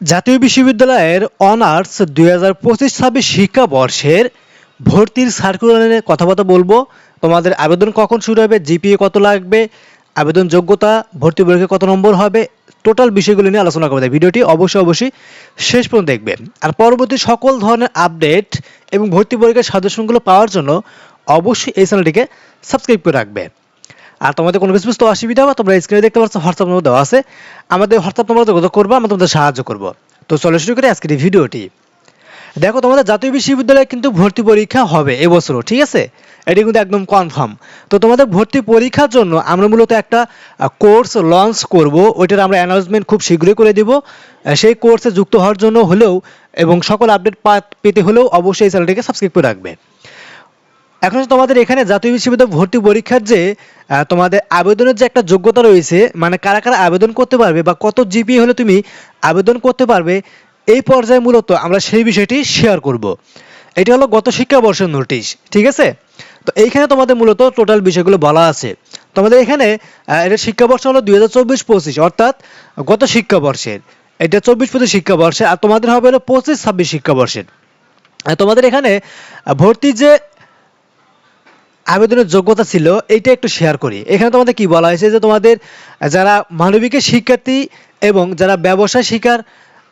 জাতীয় বিশ্ববিদ্যালয়ের অনার্স দুই হাজার পঁচিশ ছাব্বিশ শিক্ষাবর্ষের ভর্তির সার্কুলার নিয়ে কথাবার্তা বলব। তোমাদের আবেদন কখন শুরু হবে জিপিএ কত লাগবে, আবেদন যোগ্যতা, ভর্তি পরীক্ষা কত নম্বর হবে টোটাল বিষয়গুলো নিয়ে আলোচনা করবে। ভিডিওটি অবশ্যই অবশ্যই শেষ পর্যন্ত দেখবে আর পরবর্তী সকল ধরনের আপডেট এবং ভর্তি পরীক্ষার সাজেশনগুলো পাওয়ার জন্য অবশ্যই এই চ্যানেলটিকে সাবস্ক্রাইব করে রাখবে। আর তোমাদের কোনো কিছু অসুবিধা হবে তোমরা স্ক্রিনে দেখতে পাচ্ছ হোয়াটসঅ্যাপ নম্বর দেওয়া আছে, আমাদের হোয়াটসঅ্যাপ নম্বর যোগাযোগ করব, আমরা তোমাদের সাহায্য করব। তো চলো শুরু করি আজকের এই ভিডিওটি। দেখো, তোমাদের জাতীয় বিশ্ববিদ্যালয়ে কিন্তু ভর্তি পরীক্ষা হবে এবছরও, ঠিক আছে? এটি কিন্তু একদম কনফার্ম তো তোমাদের ভর্তি পরীক্ষার জন্য আমরা মূলত একটা কোর্স লঞ্চ করব, ওইটার আমরা অ্যানাউন্সমেন্ট খুব শীঘ্রই করে দিব। সেই কোর্সে যুক্ত হওয়ার জন্য হলেও এবং সকল আপডেট পেতে হলেও অবশ্যই চ্যানেলটিকে সাবস্ক্রাইব করে রাখবে। এখন তোমাদের এখানে জাতীয় বিশ্ববিদ্যালয় ভর্তি পরীক্ষার যে তোমাদের আবেদনের যে একটা যোগ্যতা রয়েছে মানে কারা কারা আবেদন করতে পারবে বা কত জিপি হলে তুমি আবেদন করতে পারবে, এই পর্যায়ে মূলত আমরা সেই বিষয়টি শেয়ার করব। এটি হলো গত শিক্ষাবর্ষের নোটিশ ঠিক আছে? তো এইখানে তোমাদের মূলত টোটাল বিষয়গুলো বলা আছে। তোমাদের এখানে এটা শিক্ষাবর্ষ হলো দুই হাজার চব্বিশ পঁচিশ, অর্থাৎ গত শিক্ষাবর্ষের, এটা চব্বিশ পঁচিশ শিক্ষাবর্ষে, আর তোমাদের হবে হলো পঁচিশ ছাব্বিশ শিক্ষাবর্ষের। তোমাদের এখানে ভর্তির যে আবেদনের যোগ্যতা ছিল এইটা একটু শেয়ার করি। এখানে তোমাদের কি বলা হয়েছে যে তোমাদের যারা মানবিকের শিক্ষার্থী এবং যারা ব্যবসায় শিক্ষার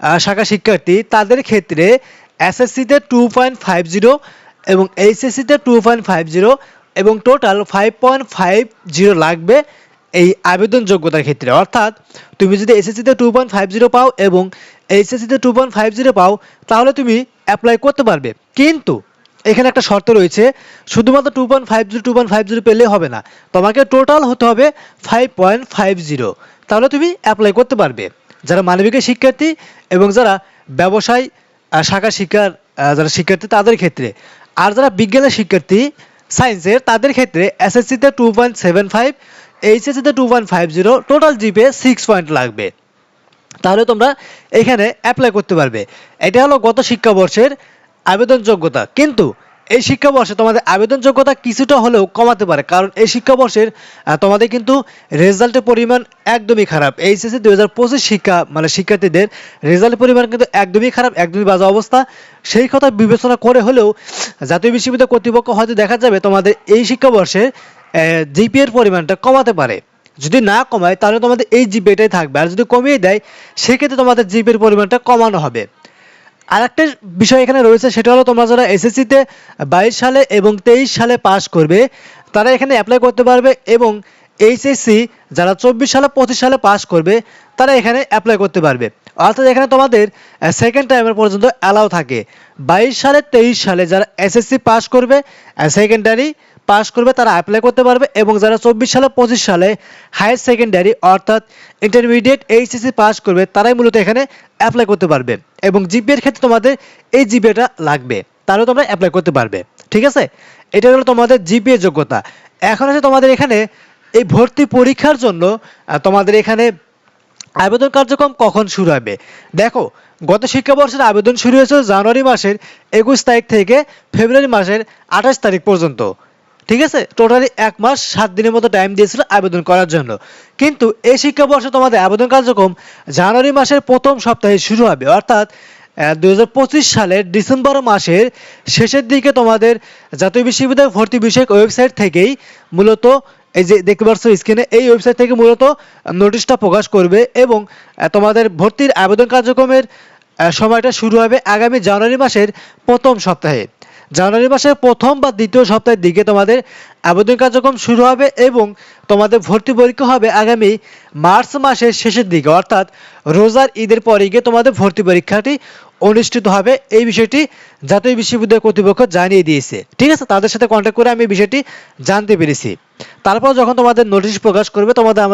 আহ, শাখা শিক্ষার্থী তাদের ক্ষেত্রে এসএসসিতে টু পয়েন্ট ফাইভ জিরো এবং এইচএসসিতে টু পয়েন্ট ফাইভ জিরো এবং total five point five zero লাগবে এই আবেদন যোগ্যতার ক্ষেত্রে। অর্থাৎ তুমি যদি এসএসসিতে টু পয়েন্ট ফাইভ জিরো পাও এবং এইচএসসিতে টু পয়েন্ট ফাইভ জিরো পাও তাহলে তুমি অ্যাপ্লাই করতে পারবে। কিন্তু এখানে একটা শর্ত রয়েছে, শুধুমাত্র two point five zero two point five zero পেলে হবে না। তোমাকে টোটাল হতে হবে ফাইভ পয়েন্ট ফাইভ জিরো তাহলে তুমি অ্যাপ্লাই করতে পারবে। যারা মানবিকের শিক্ষার্থী এবং যারা ব্যবসায় শাখা শিক্ষার যারা শিক্ষার্থী তাদের ক্ষেত্রে। আর যারা বিজ্ঞানের শিক্ষার্থী সায়েন্সের তাদের ক্ষেত্রে এসএসসিতে two point seven five এইচএসসিতে two point five zero total GPA six point লাগবে। তাহলে তোমরা এখানে অ্যাপ্লাই করতে পারবে। এটা হলো গত শিক্ষাবর্ষের আবেদন যোগ্যতা কিন্তু এই শিক্ষাবর্ষে তোমাদের আবেদন যোগ্যতা কিছুটা হলেও কমাতে পারে। কারণ এই শিক্ষাবর্ষের তোমাদের কিন্তু রেজাল্টের পরিমাণ একদমই খারাপ। এইচএসসি দু হাজার পঁচিশ শিক্ষা মানে শিক্ষার্থীদের রেজাল্টের পরিমাণ কিন্তু একদমই খারাপ, একদমই বাজে অবস্থা। সেই কথা বিবেচনা করে হলেও জাতীয় বিশ্ববিদ্যালয় কর্তৃপক্ষ হয়তো দেখা যাবে তোমাদের এই শিক্ষাবর্ষে জিপিএর পরিমাণটা কমাতে পারে। যদি না কমায়, তাহলে তোমাদের এই জিপিএটাই থাকবে। আর যদি কমিয়ে দেয়, সেক্ষেত্রে তোমাদের জিপিএর পরিমাণটা কমানো হবে। আর একটা বিষয় এখানে রয়েছে, সেটা হলো তোমরা যারা এসএসসিতে বাইশ সালে এবং তেইশ সালে পাস করবে, তারা এখানে অ্যাপ্লাই করতে পারবে এবং এইচএসসি যারা চব্বিশ সালে, পঁচিশ সালে পাস করবে, তারা এখানে অ্যাপ্লাই করতে পারবে। অর্থাৎ এখানে তোমাদের সেকেন্ড টাইমের পর্যন্ত অ্যালাউ থাকে। বাইশ সালে, তেইশ সালে যারা এসএসসি পাস করবে সেকেন্ডারি পাস করবে, তারা অ্যাপ্লাই করতে পারবে এবং যারা চব্বিশ সালে, পঁচিশ সালে হায়ার সেকেন্ডারি অর্থাৎ ইন্টারমিডিয়েট এইচএসসি পাস করবে, তারাই মূলত এখানে অ্যাপ্লাই করতে পারবে এবং জিপিএর ক্ষেত্রে তোমাদের এই জিপিএটা লাগবে তাহলে তোমরা অ্যাপ্লাই করতে পারবে, ঠিক আছে? এটা হলো তোমাদের জিপিএ যোগ্যতা। এখন আছে তোমাদের এখানে এই ভর্তি পরীক্ষার জন্য তোমাদের এখানে আবেদন কার্যক্রম কখন শুরু হবে? দেখো, গত শিক্ষাবর্ষের আবেদন শুরু হয়েছিল জানুয়ারি মাসের একুশ তারিখ থেকে ফেব্রুয়ারি মাসের আঠাশ তারিখ পর্যন্ত। ঠিক আছে? টোটালি এক মাস, সাত দিনের মতো টাইম দিয়েছিল আবেদন করার জন্য। কিন্তু এই শিক্ষাবর্ষে তোমাদের আবেদন কার্যক্রম জানুয়ারি মাসের প্রথম সপ্তাহে শুরু হবে। অর্থাৎ দুই হাজার পঁচিশ সালের ডিসেম্বর মাসের শেষের দিকে তোমাদের জাতীয় বিশ্ববিদ্যালয় ভর্তি বিষয়ক ওয়েবসাইট থেকেই মূলত এই যে দেখতে পাচ্ছ স্ক্রিনে এই ওয়েবসাইট থেকে মূলত নোটিশটা প্রকাশ করবে এবং তোমাদের ভর্তির আবেদন কার্যক্রমের সময়টা শুরু হবে আগামী জানুয়ারি মাসের প্রথম সপ্তাহে। জানুয়ারি মাসের প্রথম বা দ্বিতীয় সপ্তাহের দিকে তোমাদের আবেদন কার্যক্রম শুরু হবে এবং তোমাদের ভর্তি পরীক্ষা হবে আগামী মার্চ মাসের শেষের দিকে, অর্থাৎ রোজার ঈদের পরে গিয়ে তোমাদের ভর্তি পরীক্ষাটি অনুষ্ঠিত হবে। এই বিষয়টি জাতীয় বিশ্ববিদ্যালয় কর্তৃপক্ষ জানিয়ে দিয়েছে। ঠিক আছে, তাদের সাথে কন্ট্যাক্ট করে আমি বিষয়টি জানতে পেরেছি। তারপর যখন তোমাদের নোটিশ প্রকাশ করবে, তোমাদের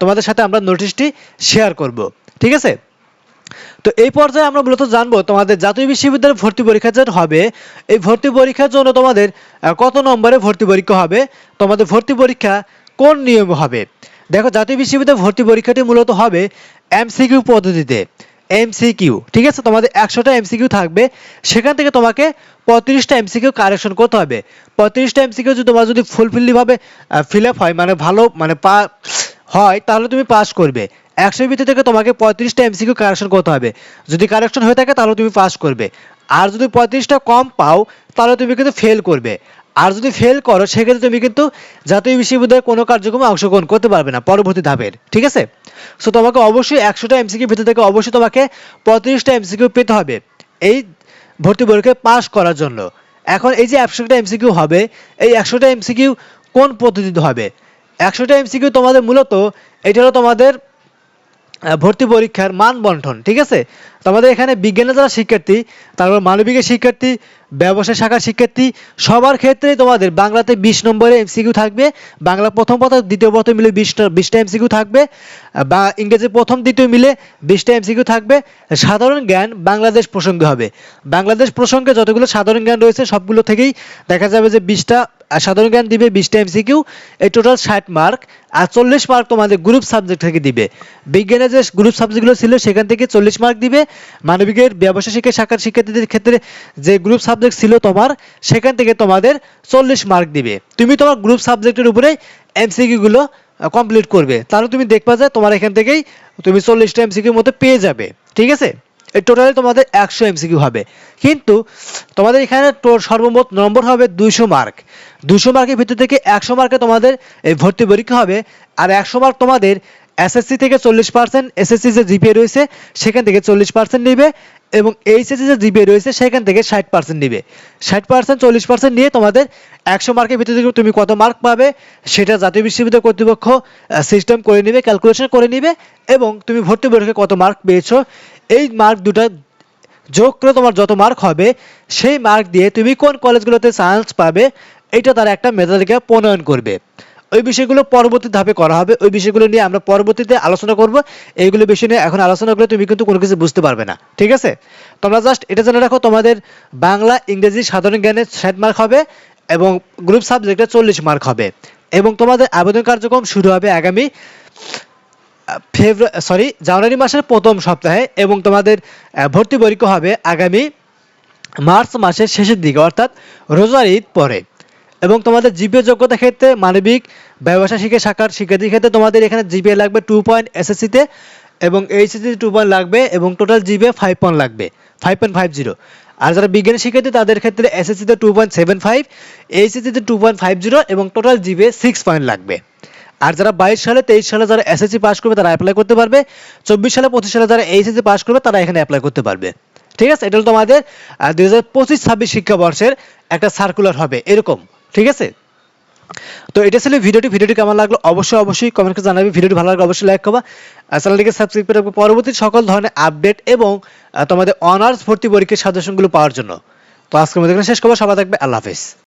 তোমাদের সাথে আমরা নোটিশটি শেয়ার করব। ঠিক আছে? তো এই পর্যায়ে আমরা মূলত জানব তোমাদের জাতীয় বিশ্ববিদ্যালয়ে ভর্তি পরীক্ষা যেটা হবে, এই ভর্তি পরীক্ষার জন্য তোমাদের কত নম্বরে ভর্তি পরীক্ষা হবে, তোমাদের ভর্তি পরীক্ষা কোন নিয়মে হবে? দেখো, জাতীয় বিশ্ববিদ্যালয় ভর্তি পরীক্ষাটি মূলত হবে এমসিকিউ পদ্ধতিতে, এমসিকিউ, ঠিক আছে? তোমাদের একশোটা এমসিকিউ থাকবে, সেখান থেকে তোমাকে পঁয়ত্রিশটা এমসিকিউ কারেকশন করতে হবে। পঁয়ত্রিশটা এমসিকিউ যদি তোমার যদি ফুলফিল্লিভাবে ফিল আপ হয় মানে ভালো মানে পা, হয়, তাহলে তুমি পাস করবে। একশোর ভিতর থেকে তোমাকে পঁয়ত্রিশটা এমসিকিউ কারেকশন করতে হবে। যদি কারেকশন হয়ে থাকে, তাহলে তুমি পাস করবে। আর যদি পঁয়ত্রিশটা কম পাও, তাহলে তুমি কিন্তু ফেল করবে। আর যদি ফেল করো, সেক্ষেত্রে তুমি কিন্তু জাতীয় বিশ্ববিদ্যালয়ের কোনো কার্যক্রমে অংশগ্রহণ করতে পারবে না, পরবর্তী ধাপের, ঠিক আছে? সো তোমাকে অবশ্যই একশোটা এমসিকিউ ভিতর থেকে অবশ্যই তোমাকে পঁয়ত্রিশটা এমসিকিউ পেতে হবে, এই ভর্তি পরীক্ষায় পাস করার জন্য। এখন এই যে একশোটা এমসিকিউ হবে, এই একশোটা এমসিকিউ কোন পদ্ধতিতে হবে? একশোটা এমসিকিউ তোমাদের মূলত, এটা হলো তোমাদের ভর্তি পরীক্ষার মান বন্টন ঠিক আছে? তোমাদের এখানে বিজ্ঞানের যারা শিক্ষার্থী, তারপর মানবিকের শিক্ষার্থী ব্যবসা শাখার শিক্ষার্থী, সবার ক্ষেত্রেই তোমাদের বাংলাতে বিশ নম্বরে এমসিকিউ থাকবে। বাংলা প্রথম পথ দ্বিতীয় পথ মিলে বিশটা বিশটা এমসিকিউ থাকবে। বা ইংরেজি প্রথম, দ্বিতীয় মিলে বিশটা এমসিকিউ থাকবে। সাধারণ জ্ঞান বাংলাদেশ প্রসঙ্গে হবে। বাংলাদেশ প্রসঙ্গে যতগুলো সাধারণ জ্ঞান রয়েছে, সবগুলো থেকেই দেখা যাবে যে বিশটা সাধারণ জ্ঞান দিবে বিশটা এমসিকিউ এই টোটাল ষাট মার্ক আর চল্লিশ মার্ক তোমাদের গ্রুপ সাবজেক্ট থেকে দিবে। বিজ্ঞানের যে গ্রুপ সাবজেক্টগুলো ছিল, সেখান থেকে চল্লিশ মার্ক দিবে। মানবিকের ব্যবসা শিক্ষা শাখার শিক্ষার্থীদের ক্ষেত্রে যে গ্রুপ সাবজেক্ট ছিল তোমার, সেখান থেকে তোমাদের চল্লিশ মার্ক দিবে। তুমি তোমার গ্রুপ সাবজেক্টের উপরে এমসিকিউ গুলো কমপ্লিট করবে। তাহলে তুমি দেখবা যে তোমার এখান থেকেই তুমি চল্লিশটা এমসিকিউর মতো পেয়ে যাবে। ঠিক আছে? এই টোটালি তোমাদের একশো এমসিকিউ হবে। কিন্তু তোমাদের এখানে সর্বমোট নম্বর হবে দুইশো মার্ক দুশো মার্কের ভিতর থেকে একশো মার্কে তোমাদের এই ভর্তি পরীক্ষা হবে। আর একশো মার্ক তোমাদের এসএসসি থেকে চল্লিশ পার্সেন্ট এসএসসি যে জিপিএ রয়েছে, সেখান থেকে চল্লিশ পার্সেন্ট নেবে এবং এইচএসসি যে জিপিএ রয়েছে, সেখান থেকে ষাট পার্সেন্ট নেবে। ষাট পার্সেন্ট চল্লিশ পার্সেন্ট নিয়ে তোমাদের একশো মার্কের ভিতর তুমি কত মার্ক পাবে, সেটা জাতীয় বিশ্ববিদ্যালয় কর্তৃপক্ষ সিস্টেম করে নেবে ক্যালকুলেশন করে নেবে এবং তুমি ভর্তি পরীক্ষায় কত মার্ক পেয়েছ। এই মার্ক দুটো যোগ করে তোমার যত মার্ক হবে, সেই মার্ক দিয়ে তুমি কোন কলেজগুলোতে চান্স পাবে, এটা তারা একটা মেধাতালিকা প্রণয়ন করবে। ওই বিষয়গুলো পরবর্তী ধাপে করা হবে। ওই বিষয়গুলো নিয়ে আমরা পরবর্তীতে আলোচনা করব। এইগুলো বিষয় নিয়ে এখন আলোচনা করলে তুমি কিন্তু কোনো কিছু বুঝতে পারবে না। ঠিক আছে? তোমরা জাস্ট এটা জেনে রাখো, তোমাদের বাংলা, ইংরেজি, সাধারণ জ্ঞানের ষাট মার্ক হবে এবং গ্রুপ সাবজেক্টে চল্লিশ মার্ক হবে। এবং তোমাদের আবেদন কার্যক্রম শুরু হবে আগামী ফেব্রুয়ারি সরি জানুয়ারি মাসের প্রথম সপ্তাহে এবং তোমাদের ভর্তি পরীক্ষা হবে আগামী মার্চ মাসের শেষের দিকে, অর্থাৎ রোজার ঈদ পরে। এবং তোমাদের জিপিএ যোগ্যতা ক্ষেত্রে মানবিক, ব্যবসা শিক্ষা শাখার শিক্ষার্থীর ক্ষেত্রে তোমাদের এখানে জিপিএ লাগবে টু পয়েন্ট এসএসসিতে এবং এইচএসসি টু পয়েন্ট লাগবে এবং টোটাল জিপিএ ফাইভ পয়েন্ট লাগবে ফাইভ পয়েন্ট ফাইভ জিরো আর যারা বিজ্ঞানী শিক্ষার্থী, তাদের ক্ষেত্রে এসএসসিতে টু পয়েন্ট সেভেন ফাইভ এইচএসসিতে টু পয়েন্ট ফাইভ জিরো এবং টোটাল জিপিএ সিক্স পয়েন্ট লাগবে। আর যারা বাইশ সালে, তেইশ সালে যারা এসএসসি পাস করবে, তারা অ্যাপ্লাই করতে পারবে। চব্বিশ সালে, পঁচিশ সালে যারা এইচএসসি পাস করবে, তারা এখানে অ্যাপ্লাই করতে পারবে। ঠিক আছে? এটা হলো তোমাদের দুই হাজার পঁচিশ ছাব্বিশ শিক্ষাবর্ষের একটা সার্কুলার হবে, এরকম। ঠিক আছে? তো এটা ছিল ভিডিওটি। ভিডিওটি কেমন লাগল অবশ্যই অবশ্যই কমেন্ট করে জানাবে। ভিডিওটি ভালো লাগলে অবশ্যই লাইক করবা। চ্যানেলটিকে সাবস্ক্রাইব করে রাখব পরবর্তী সকল ধরনের আপডেট এবং তোমাদের অনার্স ভর্তি পরীক্ষার সাজেশনগুলো পাওয়ার জন্য। তো আজকের মধ্যে শেষ করব। সবাই থাকবে। আল্লাহ হাফিজ।